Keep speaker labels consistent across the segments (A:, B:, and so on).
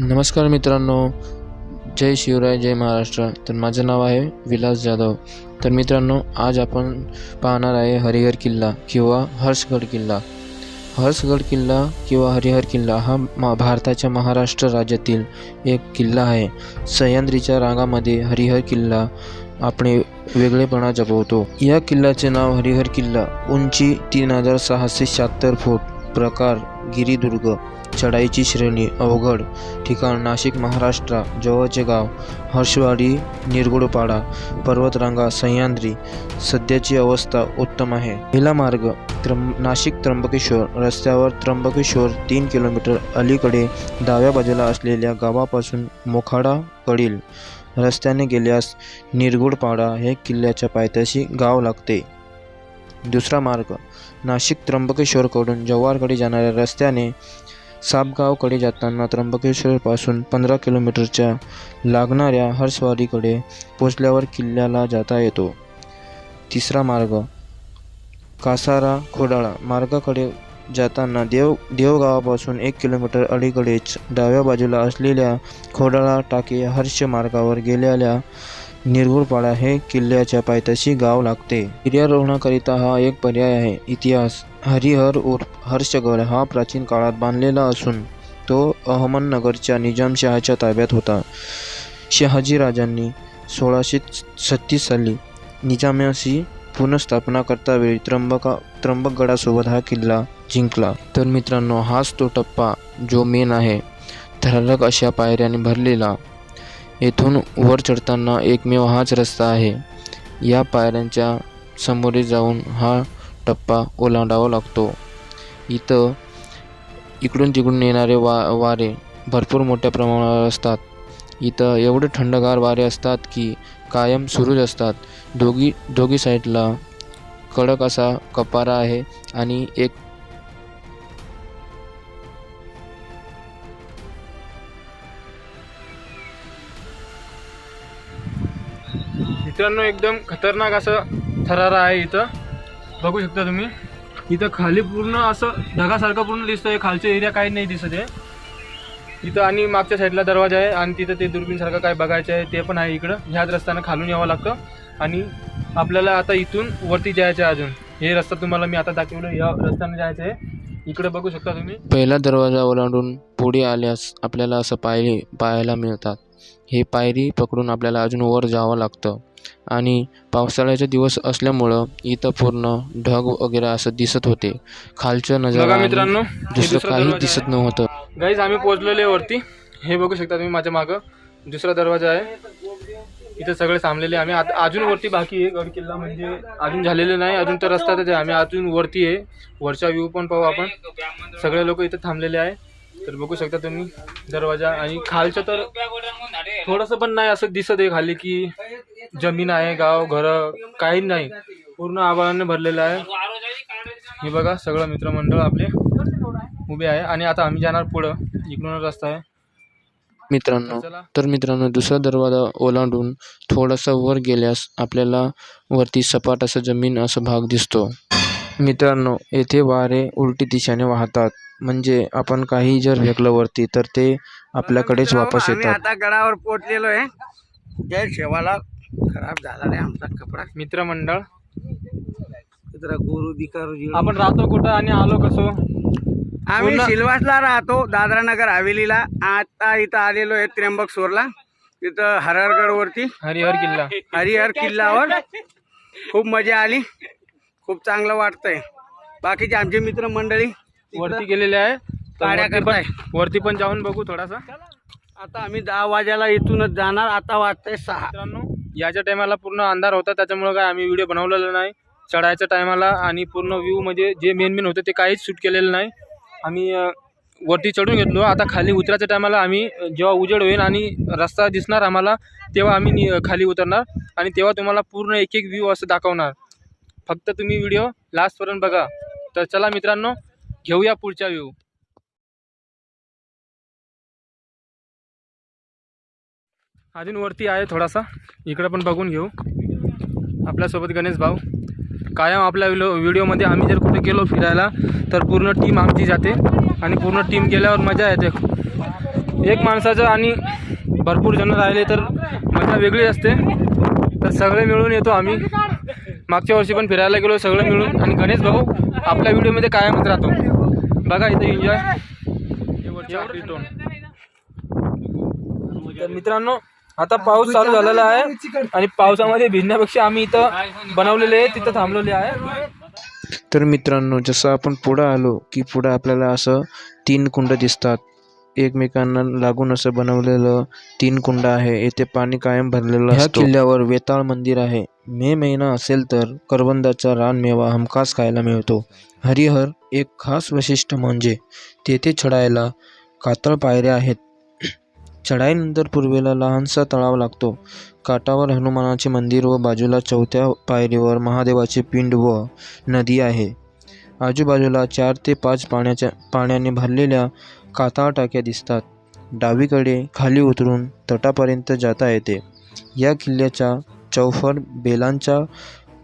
A: नमस्कार मित्रांनो जय शिवराय जय महाराष्ट्र तर माझं नाव आहे विलास जाधव तर मित्रांनो आज आपण पाहणार आहे हरिहर किल्ला किंवा हर्षगड किल्ला हर्षगड किल्ला किंवा हरिहर किल्ला हा मा भारताच्या महाराष्ट्र राज्यातील एक किल्ला आहे सह्याद्रीच्या रांगामध्ये हरिहर किल्ला आपण वेगळेपणा जपवतो या किल्ल्याचे नाव हरिहर किल्ला उंची तीन हजार सहाशे शहात्तर फूट प्रकार गिरिदुर्ग चढाईची श्रेणी अवघड ठिकाण नाशिक महाराष्ट्र जवळचे गाव हर्षवाडी निरगुडपाडा पर्वतरांगा सह्याद्री सध्याची अवस्था उत्तम आहे पहिला मार्ग त्र्यंब नाशिक त्र्यंबकेश्वर रस्त्यावर त्र्यंबकेश्वर तीन किलोमीटर अलीकडे डाव्या बाजूला असलेल्या गावापासून मोखाडा कडील रस्त्याने गेल्यास निरगुडपाडा हे किल्ल्याच्या पायथ्याशी गाव लागते दुसरा मार्ग नाशिक त्र्यंबकेश्वरकडून जव्हारकडे जाणाऱ्या रस्त्याने सापगावकडे जाताना त्र्यंबकेश्वरपासून पंधरा किलोमीटरच्या लागणाऱ्या हर्षवाडीकडे पोचल्यावर किल्ल्याला जाता येतो तिसरा मार्ग कासारा खोडाळा मार्गाकडे जाताना देव देवगावापासून एक किलोमीटर अलीकडेच डाव्या बाजूला असलेल्या खोडाळा टाके हर्ष मार्गावर गेलेल्या निरगुरपाडा हे किल्ल्याच्या पायथ्याशी गाव लागते गिर्यारोहणाकरिता हा एक पर्याय आहे इतिहास हरिहर उर्फ हर्षगड हा प्राचीन काळात बांधलेला असून तो अहमदनगरच्या निजामशहाच्या ताब्यात होता शहाजीराजांनी सोळाशे छत्तीस साली निजाम्याशी पुनर्स्थापना करता वेळी त्र्यंबका त्र्यंबकगडासोबत हा किल्ला जिंकला तर मित्रांनो हाच तो टप्पा जो मेन आहे थरारक अशा पायऱ्याने भरलेला येथून वर चढताना एकमेव हाच रस्ता आहे या पायऱ्यांच्या समोरे जाऊन हा टप्पा ओलांडावा लागतो इथं इकडून तिकडून येणारे वा वारे भरपूर मोठ्या प्रमाणावर असतात इथं एवढे थंडगार वारे असतात की कायम सुरूच असतात दोघी दोघी साईडला कडक असा कपारा आहे आणि
B: एक मित्रांनो एकदम खतरनाक असं थरारा आहे इथं बघू शकता तुम्ही इथं खाली पूर्ण असं ढगासारखं पूर्ण दिसतंय खालचे एरिया काही नाही दिसत आहे इथं आणि मागच्या साईडला दरवाजा आहे आणि तिथं ते सारखं काय बघायचं आहे ते पण आहे इकडं ह्याच रस्त्यानं खालून यावं लागतं आणि आपल्याला आता इथून वरती जायचं आहे अजून हे रस्ता तुम्हाला मी आता दाखवलं या रस्त्याने जायचं आहे इकडे बघू शकता तुम्ही
A: पहिला दरवाजा ओलांडून पुढे आल्यास आपल्याला असं पायरी पाहायला मिळतात हे पायरी पकडून आपल्याला अजून वर जावं लागतं आणि पावसाळ्याचे दिवस असल्यामुळं इथं पूर्ण ढग वगैरे असं दिसत होते खालच्या नजारा मित्रांनो दुसरं काही दिसत नव्हतं
B: गाईज आम्ही पोहोचलेले वरती हे बघू शकता तुम्ही माझ्या मागं दुसरा दरवाजा आहे इथं सगळे थांबलेले आम्ही आता अजून वरती बाकी आहे गड किल्ला म्हणजे अजून झालेले नाही अजून तर रस्ता आहे आम्ही अजून वरती आहे वरचा व्ह्यू पण पाहू आपण सगळे लोक इथं थांबलेले आहे तर बघू शकता तुम्ही दरवाजा आणि खालचं तर थोडंसं पण नाही असं दिसत आहे खाली की जमीन आहे गाव घर काही नाही पूर्ण आवाळाने भरलेलं आहे हे बघा सगळं मित्रमंडळ आपले उभे आहे आणि आता आम्ही जाणार पुढं इकडून रस्ता आहे
A: मित्रांनो तर मित्रांनो दुसरा दरवाजा ओलांडून थोडासा वर गेल्यास आपल्याला वरती सपाट असं जमीन असा भाग दिसतो मित्रांनो येथे वारे उलटी दिशेने वाहतात म्हणजे आपण काही जर फेकलं वरती तर ते आपल्याकडेच वापस येतात आता
B: गडावर पोहोचलेलो आहे जय शेवाला खराब झाला रे आमचा कपडा मित्रमंडळ गोरू आपण राहतो कुठं आणि आलो कसो
A: आम्ही सिलवासला
B: राहतो दादरा नगर हवेलीला आता इथं आलेलो आहे त्र्यंबक सोरला तिथं हरहरगड वरती हरिहर किल्ला हरिहर किल्ल्यावर खूप मजा आली खूप चांगलं वाटतंय बाकीचे आमचे मित्र मंडळी वरती गेलेले आहे तर वरती पण- जाऊन बघू थोडासा आता आम्ही दहा वाजायला इथूनच जाणार आता आहे सहा याच्या टायमाला पूर्ण अंधार होता त्याच्यामुळं काय आम्ही व्हिडिओ बनवलेला नाही चढायच्या टायमाला आणि पूर्ण व्ह्यू म्हणजे जे मेन मेन होते ते काहीच शूट केलेलं नाही आम्ही वरती चढून घेतलो आता खाली उतरायच्या टायमाला आम्ही जेव्हा उजेड होईल आणि रस्ता दिसणार आम्हाला तेव्हा आम्ही खाली उतरणार आणि तेव्हा तुम्हाला पूर्ण एक एक व्ह्यू असं दाखवणार फक्त तुम्ही व्हिडिओ लास्टपर्यंत बघा तर चला मित्रांनो घेऊया पुढचा व्ह्यू वरती आहे थोडासा इकडं पण बघून घेऊ आपल्यासोबत गणेश भाऊ कायम आपल्या व्हिडिओ व्हिडिओमध्ये आम्ही जर कुठे गेलो फिरायला तर पूर्ण टीम आमची जाते आणि पूर्ण टीम गेल्यावर मजा येते एक माणसाचं आणि भरपूर जण राहिले तर मजा वेगळी असते तर सगळे मिळून येतो आम्ही मागच्या वर्षी पण फिरायला गेलो सगळं मिळून आणि गणेश भाऊ आपल्या व्हिडिओमध्ये कायमच राहतो बघा इथं एन्जॉय तर मित्रांनो आता पाऊस चालू झालेला आहे आणि पावसामध्ये भिजण्यापेक्षा आम्ही इथं बनवलेले आहे तिथं थांबलेले आहे
A: तर मित्रांनो जसं आपण पुढं आलो की पुढं आपल्याला असं तीन कुंड दिसतात एकमेकांना लागून असं बनवलेलं तीन कुंड आहे येथे पाणी कायम भरलेलं ह्या किल्ल्यावर वेताळ मंदिर आहे मे महिना असेल तर करवंदाचा रानमेवा हमखास खायला मिळतो हरिहर एक खास वैशिष्ट्य म्हणजे तेथे चढायला कातळ पायऱ्या आहेत चढाईनंतर पूर्वेला लहानसा तळाव लागतो काठावर हनुमानाचे मंदिर व बाजूला चौथ्या पायरीवर महादेवाचे पिंड व नदी आहे आजूबाजूला चार ते पाच पाण्याच्या पाण्याने भरलेल्या काथा टाक्या दिसतात डावीकडे खाली उतरून तटापर्यंत जाता येते या किल्ल्याचा चौफर बेलांचा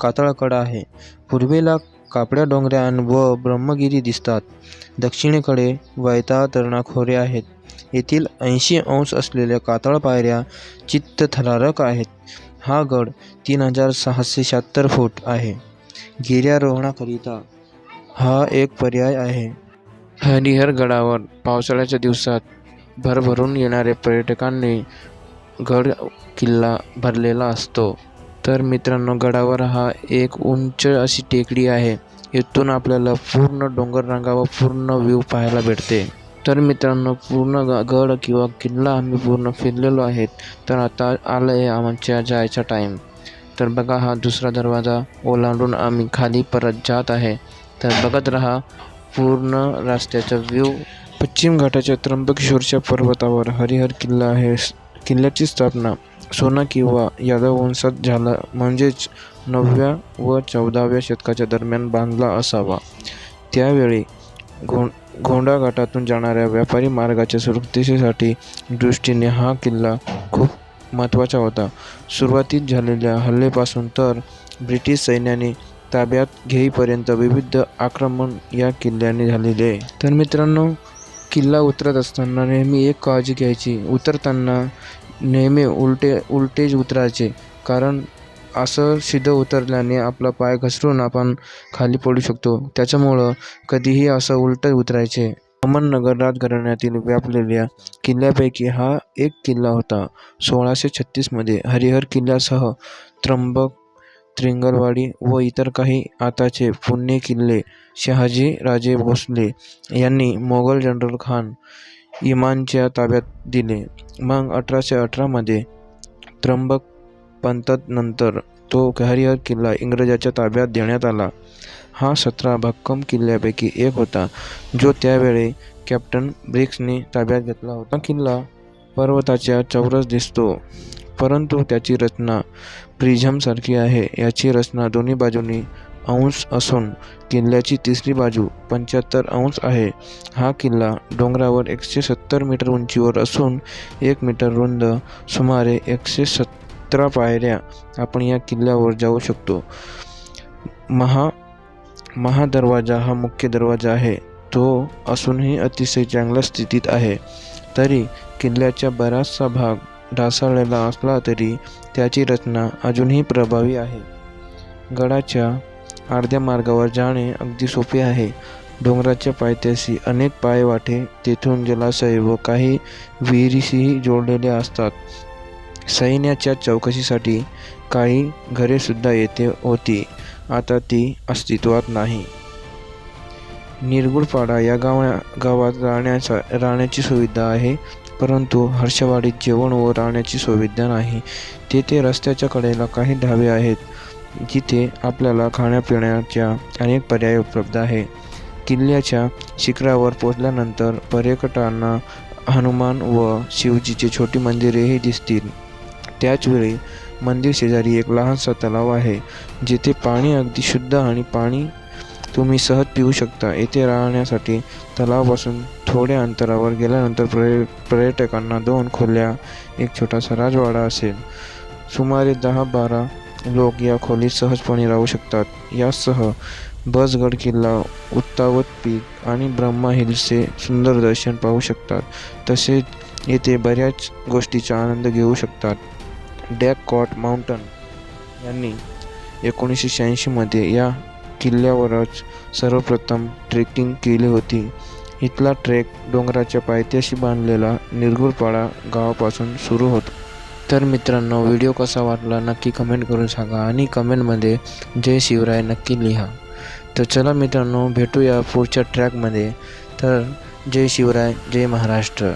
A: कातळाकडा आहे पूर्वेला कापड्या डोंगऱ्यां व ब्रह्मगिरी दिसतात दक्षिणेकडे वैता तरणा खोरे आहेत येथील ऐंशी अंश असलेल्या कातळ पायऱ्या चित्तथरारक आहेत हा गड तीन हजार सहाशे शहात्तर फूट आहे गिर्यारोहणाकरिता हा एक पर्याय आहे हरिहर गडावर पावसाळ्याच्या दिवसात भरभरून येणाऱ्या पर्यटकांनी गड किल्ला भरलेला असतो तर मित्रांनो गडावर हा एक उंच अशी टेकडी आहे इथून आपल्याला पूर्ण डोंगररांगा व पूर्ण व्ह्यू पाहायला भेटते तर मित्रांनो पूर्ण ग गड किंवा किल्ला आम्ही पूर्ण फिरलेलो आहेत तर आता आलं आहे आमच्या जायचा टाईम तर बघा हा दुसरा दरवाजा ओलांडून आम्ही खाली परत जात आहे तर बघत राहा पूर्ण रस्त्याचा व्ह्यू पश्चिम घाटाच्या त्र्यंबकेश्वरच्या पर्वतावर हरिहर किल्ला आहे किल्ल्याची स्थापना सोना किंवा यादव वंशात झाला म्हणजेच नवव्या व चौदाव्या शतकाच्या दरम्यान बांधला असावा त्यावेळी घोण घाटातून जाणाऱ्या व्यापारी मार्गाच्या सुरक्षेसाठी दृष्टीने हा किल्ला खूप महत्त्वाचा होता सुरुवातीत झालेल्या हल्लेपासून तर ब्रिटिश सैन्याने ताब्यात घेईपर्यंत विविध आक्रमण या किल्ल्याने झालेले आहे तर मित्रांनो किल्ला उतरत असताना नेहमी एक काळजी घ्यायची उतरताना नेहमी उलटे उलटेज उतरायचे कारण असं सिद्ध उतरल्याने आपला पाय घसरून आपण खाली पडू शकतो त्याच्यामुळं कधीही असं उलट उतरायचे अहमदनगर राजघराण्यातील व्यापलेल्या किल्ल्यापैकी हा एक किल्ला होता सोळाशे छत्तीसमध्ये हरिहर किल्ल्यासह त्र्यंबक त्रिंगलवाडी व इतर काही आताचे पुणे किल्ले शहाजी राजे भोसले यांनी मोगल जनरल खान इमानच्या ताब्यात दिले मग अठराशे अठरामध्ये त्र्यंबक पंतनंतर तो ग्वालियर किल्ला इंग्रजाच्या ताब्यात देण्यात आला हा सतरा भक्कम किल्ल्यापैकी एक होता जो त्यावेळी कॅप्टन ब्रिक्सने ताब्यात घेतला होता किल्ला पर्वताच्या चौरस दिसतो परंतु त्याची रचना प्रिझमसारखी आहे याची रचना दोन्ही बाजूनी अंश असून किल्ल्याची तिसरी बाजू पंच्याहत्तर अंश आहे हा किल्ला डोंगरावर एकशे सत्तर मीटर उंचीवर असून एक मीटर रुंद सुमारे एकशे सत् सतरा पायऱ्या आपण या किल्ल्यावर जाऊ शकतो महा महादरवाजा हा मुख्य दरवाजा आहे तो असूनही अतिशय चांगल्या स्थितीत आहे तरी किल्ल्याचा बराचसा भाग ढासळलेला असला तरी त्याची रचना अजूनही प्रभावी आहे गडाच्या अर्ध्या मार्गावर जाणे अगदी सोपे आहे डोंगराच्या पायथ्याशी अनेक पायवाटे तेथून जलाशय व काही विहिरीशीही जोडलेले असतात सैन्याच्या चौकशीसाठी काही घरेसुद्धा येथे होती आता ती अस्तित्वात नाही निरगुडपाडा या गाव गावात राहण्याचा राहण्याची सुविधा आहे परंतु हर्षवाडीत जेवण व राहण्याची सुविधा नाही तेथे रस्त्याच्या कडेला काही ढाबे आहेत जिथे आपल्याला खाण्यापिण्याच्या अनेक पर्याय उपलब्ध आहे किल्ल्याच्या शिखरावर पोचल्यानंतर पर्यटकांना हनुमान व शिवजीचे छोटी मंदिरेही दिसतील त्याचवेळी मंदिर शेजारी एक लहानसा तलाव आहे जिथे पाणी अगदी शुद्ध आणि पाणी तुम्ही सहज पिऊ शकता येथे राहण्यासाठी तलावापासून थोड्या अंतरावर गेल्यानंतर पर्यटकांना दोन खोल्या एक छोटासा राजवाडा असेल सुमारे दहा बारा लोक या खोलीत सहजपणे राहू शकतात यासह बसगड किल्ला उत्तावत पीक आणि ब्रह्मा हिल्सचे सुंदर दर्शन पाहू शकतात तसेच येथे बऱ्याच गोष्टीचा आनंद घेऊ शकतात कॉट माउंटन यांनी एकोणीसशे शहाऐंशीमध्ये या किल्ल्यावरच सर्वप्रथम ट्रेकिंग केली होती इथला ट्रेक डोंगराच्या पायथ्याशी बांधलेला निरगुरपाडा गावापासून सुरू होतो तर मित्रांनो व्हिडिओ कसा वाटला नक्की कमेंट करून सांगा आणि कमेंटमध्ये जय शिवराय नक्की लिहा तर चला मित्रांनो भेटूया पुढच्या ट्रॅकमध्ये तर जय शिवराय जय महाराष्ट्र